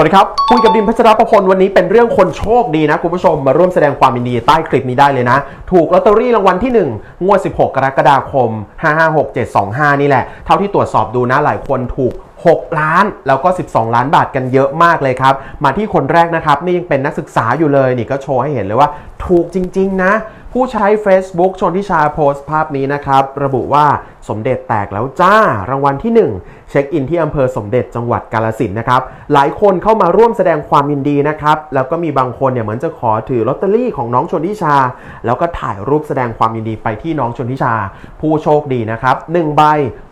วัสดีครับคุยกับดิมพัชรประพลวันนี้เป็นเรื่องคนโชคดีนะคุณผู้ชมมาร่วมแสดงความยินดีใต้คลิปนี้ได้เลยนะ ถูกลอตเตอรี่รางวัลที่ 1 งวด 16 กรกฎาคม 556725 นี่แหละ เท่าที่ตรวจสอบดูนะหลายคนถูก 6 ล้านแล้วก็ 12 ล้านบาทกันเยอะมากเลยครับ มาที่คนแรกนะครับ นี่ยังเป็นนักศึกษาอยู่เลยนี่ก็โชว์ให้เห็นเลยว่า ถูกจริง ๆ นะ ผู้ใช้ Facebook ชนทิชาโพสต์ภาพนี้นะครับ ระบุว่าสมเด็จแตกแล้วจ้ารางวัลที่ 1 เช็คอินที่อำเภอสมเด็จจังหวัดกาลสินนะครับ หลายคนเข้ามาร่วมแสดงความยินดีนะครับ แล้วก็มีบางคนเนี่ยเหมือนจะขอถือลอตเตอรี่ของน้องชนทิชา แล้วก็ถ่ายรูปแสดงความยินดีไปที่น้องชนทิชา ผู้โชคดีนะครับ1ใบ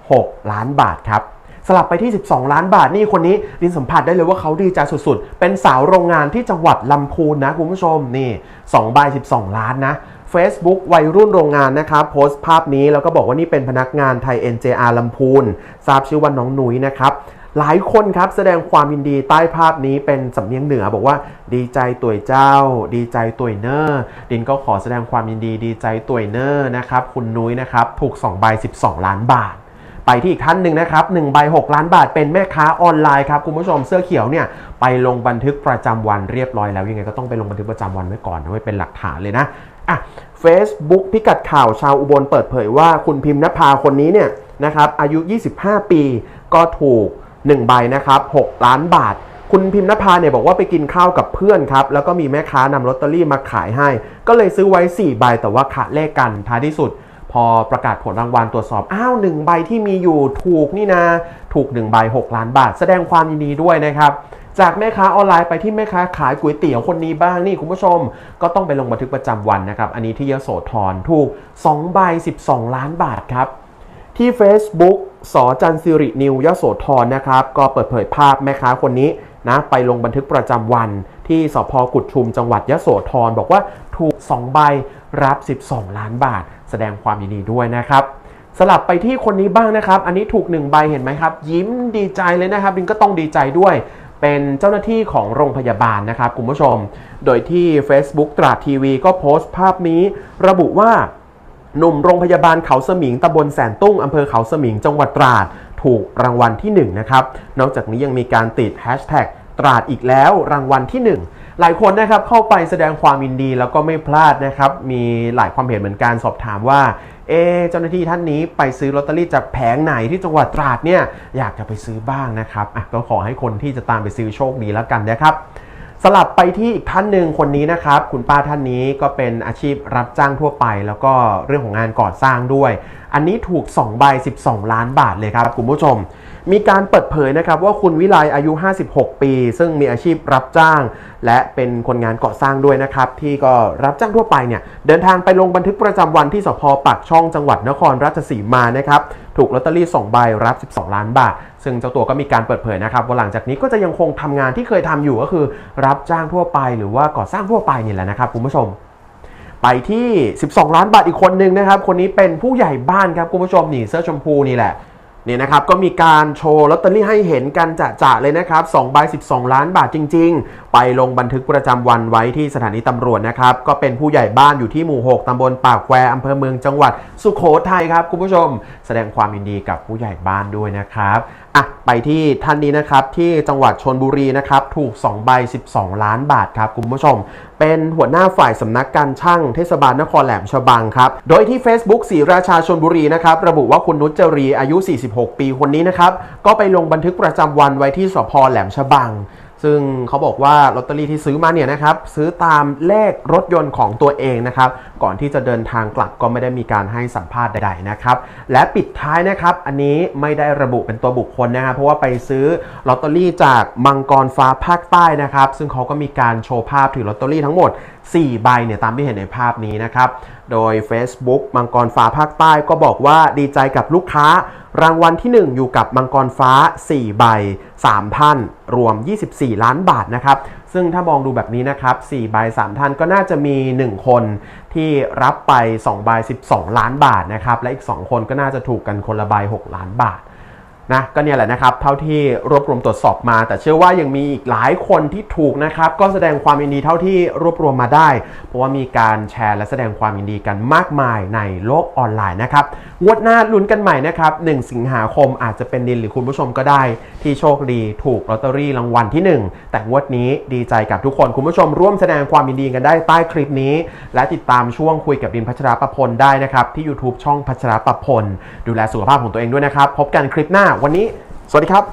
6 ล้านบาทครับ สลับไปที่ 12 ล้านบาทนี่คนนี้ดินสัมผัสได้เลยว่าเขาดีใจสุดๆ เป็นสาวโรงงานที่จังหวัดลำพูนนะคุณผู้ชมนี่2ใบ12 ล้านนะ Facebook วัยรุ่นโรงงานนะครับโพสต์ภาพนี้แล้วก็บอกว่านี่เป็นพนักงานไทย NJR ลำพูนทราบชื่อว่าน้องนุ้ยนะครับหลายคนครับแสดงความยินดีใต้ภาพนี้เป็นสำเนียงเหนือบอกว่า ดีใจตัวยเจ้า ดีใจตัวยเนอร์ดินก็ขอแสดงความยินดีดีใจตัวยเนอร์นะครับคุณนุ้ยนะครับถูก2ใบ12 ล้านบาท ไปที่อีกท่านหนึ่งนะครับ1ใบ6ล้านบาทเป็นแม่ค้าออนไลน์ครับคุณผู้ชมเสื้อเขียวเนี่ยไปลงบันทึกประจำวันเรียบร้อยแล้วยังไงก็ต้องไปลงบันทึกประจำวันไว้ก่อนนะไว้เป็นหลักฐานเลยนะอะ Facebook พิกัดข่าวชาวอุบลเปิดเผยว่าคุณพิมพ์นภาคนนี้เนี่ยนะครับอายุ 25 ปีก็ถูก 1 ใบนะครับ6ล้านบาท คุณพิมพ์นภาเนี่ยบอกว่าไปกินข้าวกับเพื่อนครับ แล้วก็มีแม่ค้านำลอตเตอรี่มาขายให้ ก็เลยซื้อไว้ 4 ใบแต่ว่าขาดเลขกันท้ายที่สุด พอประกาศผลรางวัลตรวจสอบ อ้าวหนึ่งใบที่มีอยู่ถูกนี่นะ ถูก1ใบ6 ล้านบาท แสดงความยินดีด้วยนะครับ จากแม่ค้าออนไลน์ไปที่แม่ค้าขายก๋วยเตี๋ยวคนนี้บ้างนี่คุณผู้ชม ก็ต้องไปลงบันทึกประจำวันนะครับ อันนี้ที่ยโสธรถูก2ใบ12 ล้านบาทครับ ที่ Facebook สอจันสิรินิวยโสธรนะครับ ก็เปิดเผยภาพแม่ค้าคนนี้นะไปลงบันทึกประจำวัน ที่สพกุดชุมจังหวัดยโสธรบอกว่าถูก 2 ใบรับ 12 ล้านบาท แสดงความยินดีด้วยนะครับสลับไปที่คนนี้บ้างนะครับ อันนี้ถูก1ใบเห็นไหมครับ ยิ้มดีใจเลยนะครับบินก็ต้องดีใจด้วย เป็นเจ้าหน้าที่ของโรงพยาบาลนะครับคุณผู้ชม โดยที่ Facebook ตราดทีวีก็โพสต์ภาพนี้ ระบุว่าหนุ่มโรงพยาบาลเขาสมิงตำบลแสนตุ้งอำเภอเขาสมิงจังหวัดตราด ถูกรางวัลที่1นะครับ นอกจากนี้ยังมีการติดแฮชแท็กตราดอีกแล้วรางวัลที่ 1 หลายคนนะครับเข้าไปแสดงความยินดีแล้วก็ไม่พลาดนะครับมีหลายความเห็นเหมือนกันสอบถามว่าเอเจ้าหน้าที่ท่านนี้ไปซื้อลอตเตอรี่จากแผงไหนที่จังหวัดตราดเนี่ยอยากจะไปซื้อบ้างนะครับอะก็ขอให้คนที่จะตามไปซื้อโชคดีแล้วกันนะครับ สลับไปที่อีกท่านหนึ่งคนนี้นะครับ คุณป้าท่านนี้ก็เป็นอาชีพรับจ้างทั่วไป แล้วก็เรื่องของงานก่อสร้างด้วย อันนี้ถูก2ใบ12 ล้านบาทเลยครับคุณผู้ชม มีการเปิดเผยนะครับว่าคุณวิไลอายุ 56 ปี ซึ่งมีอาชีพรับจ้าง และเป็นคนงานก่อสร้างด้วยนะครับ ที่ก็รับจ้างทั่วไปเนี่ยเดินทางไปลงบันทึกประจำวันที่สพปากช่องจังหวัดนครราชสีมานะครับ ถูกลอตเตอรี่2ใบรับ 12 ล้านบาท ซึ่งเจ้าตัวก็มีการเปิดเผยนะครับว่าหลังจากนี้ก็จะยังคงทำงานที่เคยทำอยู่ก็คือ รับจ้างทั่วไปหรือว่าก่อสร้างทั่วไปนี่แหละนะครับคุณผู้ชมไปที่ 12 ล้านบาทอีกคนหนึ่งนะครับ คนนี้เป็นผู้ใหญ่บ้านครับคุณผู้ชมนี่เสื้อชมพูนี่แหละนี่นะครับก็มีการโชว์ลอตเตอรี่ให้เห็นกันจะๆเลยนะครับ2ใบ12 ล้านบาทจริงๆไปลงบันทึกประจำวันไว้ที่สถานีตำรวจนะครับ ก็เป็นผู้ใหญ่บ้านอยู่ที่หมู่ 6ตำบลปากแควอำเภอเมืองจังหวัดสุโขทัยครับคุณผู้ชม แสดงความยินดีกับผู้ใหญ่บ้านด้วยนะครับอะไปที่ท่านนี้นะครับที่จังหวัดชนบุรีนะครับถูก2ใบ 12 ล้านบาทครับคุณผู้ชม เป็นหัวหน้าฝ่ายสำนักการช่างเทศบาลนครแหลมฉบังครับ โดยที่ Facebook ศรีราชาชนบุรีนะครับระบุว่าคุณนุชจรีอายุ 46 ปีคนนี้นะครับก็ไปลงบันทึกประจำวันไว้ที่สพแหลมฉบัง ซึ่งเขาบอกว่าลอตเตอรี่ที่ซื้อมาเนี่ยนะครับซื้อตามเลขรถยนต์ของตัวเองนะครับก่อนที่จะเดินทางกลับก็ไม่ได้มีการให้สัมภาษณ์ใดๆนะครับและปิดท้ายนะครับอันนี้ไม่ได้ระบุเป็นตัวบุคคลนะครับเพราะว่าไปซื้อลอตเตอรี่จากมังกรฟ้าภาคใต้นะครับซึ่งเขาก็มีการโชว์ภาพถือลอตเตอรี่ทั้งหมด 4 ใบเนี่ยตามที่เห็นในภาพนี้นะครับโดย Facebook มังกรฟ้าภาคใต้ก็บอกว่าดีใจกับลูกค้า รางวัลที่ 1 อยู่กับมังกรฟ้า 4 ใบ 3 ท่าน รวม 24 ล้านบาทนะครับ ซึ่งถ้ามองดูแบบนี้นะครับ 4 ใบ 3 ท่านก็น่าจะมี 1 คนที่รับไป 2 ใบ 12 ล้านบาทนะครับ และอีก 2 คนก็น่าจะถูกกันคนละใบ 6 ล้านบาทนะก็เนี่ยแหละนะครับ เท่าที่รวบรวมตรวจสอบมา แต่เชื่อว่ายังมีอีกหลายคนที่ถูกนะครับ ก็แสดงความยินดีเท่าที่รวบรวมมาได้ เพราะว่ามีการแชร์และแสดงความยินดีกันมากมายในโลกออนไลน์นะครับ งวดหน้าลุ้นกันใหม่นะครับ 1 สิงหาคมอาจจะเป็นดินหรือคุณผู้ชมก็ได้ ที่โชคดีถูกลอตเตอรี่รางวัลที่ 1 แต่งวดนี้ดีใจกับทุกคนคุณผู้ชมร่วมแสดงความยินดีกันได้ใต้คลิปนี้ และติดตามช่วงคุยกับดินพัชราประพลได้นะครับ ที่ YouTube ช่องพัชราประพล ดูแลสุขภาพของตัวเองด้วยนะครับ พบกันคลิปหน้าวันนี้ สวัสดีครับ